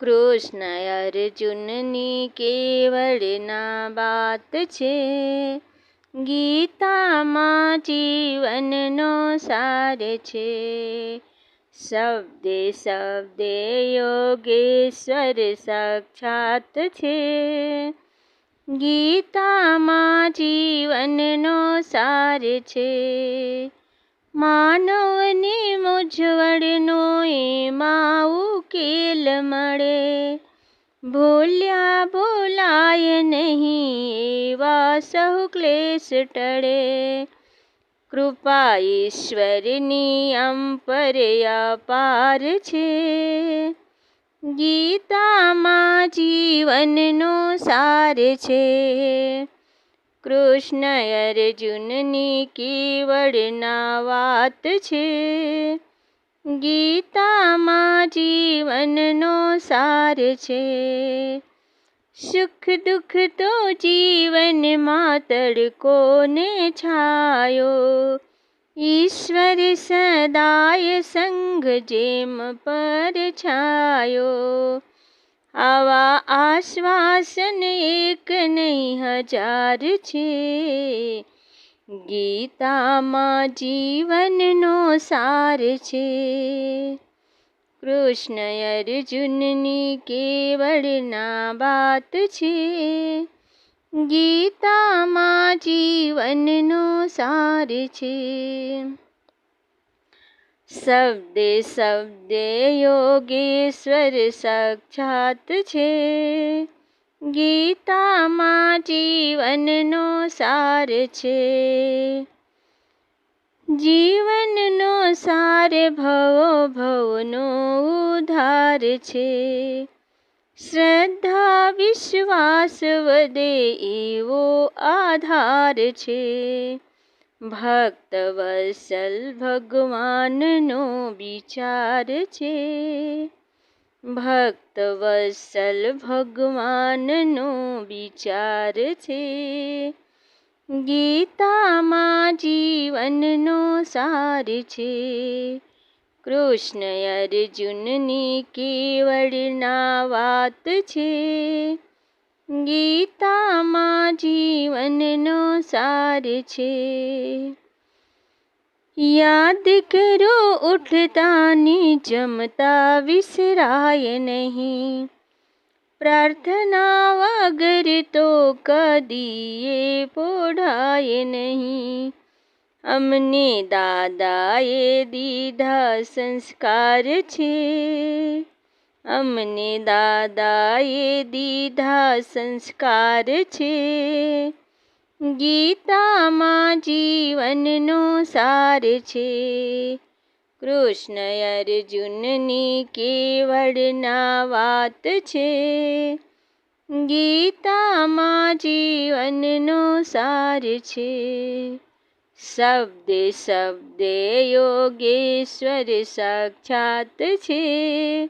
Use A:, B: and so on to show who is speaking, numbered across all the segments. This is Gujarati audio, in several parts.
A: કૃષ્ણ અર્જુનની કેવળના વાત છે. ગીતામાં જીવનનો સાર છે. શબ્દે શબ્દે યોગેશ્વર સાક્ષાત છે. ગીતામાં જીવનનો સાર છે. માનવની મૂંઝવણનો એમાં ઉકેલ મળે. ભૂલ્યા ભૂલાય નહીં એવા સહુ ક્લેશ ટળે. કૃપા ઈશ્વરની અંપર અપાર છે. ગીતામાં જીવનનો સાર છે. કૃષ્ણ અર્જુનની કેવળના વાત છે. ગીતામાં જીવનનો સાર છે. સુખ દુઃખ તો જીવનમાં તડકોને છાયો. ઈશ્વર સદાય સંઘ જેમ પર છાયો. આવા આશ્વાસન એક નહીં, હજાર છે. ગીતામાં જીવનનો સાર છે. કૃષ્ણ અર્જુનની કેવળના વાત છે. ગીતામાં જીવનનો સાર છે. શબ્દે શબ્દે યોગેશ્વર સાક્ષાત છે. ગીતામાં જીવનનો સાર છે. જીવનનો સાર ભવો ભવનો ઉધાર છે. શ્રદ્ધા, વિશ્વાસ વધે એવો આધાર છે. ભક્ત વસલ ભગવાનનો વિચાર છે. ભક્ત વસલ ભગવાનનો વિચાર છે. ગીતામાં જીવનનો સાર છે. કૃષ્ણ અર્જુનની કેવળના વાત છે. ગીતામાં જીવનનો સાર છે. યાદ કરો, ઉઠતાની જમતા વિસરાય નહીં. પ્રાર્થના વગર તો કદીએ પોઢાય નહીં. અમને દાદાએ દીધા સંસ્કાર છે. અમને દાદાએ દીધા સંસ્કાર છે. ગીતામાં જીવનનો સાર છે. કૃષ્ણ અર્જુનની કેવળના વાત છે. ગીતામાં જીવનનો સાર છે. શબ્દે શબ્દે યોગેશ્વર સાક્ષાત છે.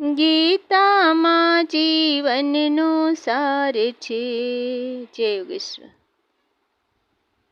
A: ગીતામાં જીવનનો સાર છે. જય યોગેશ્વર.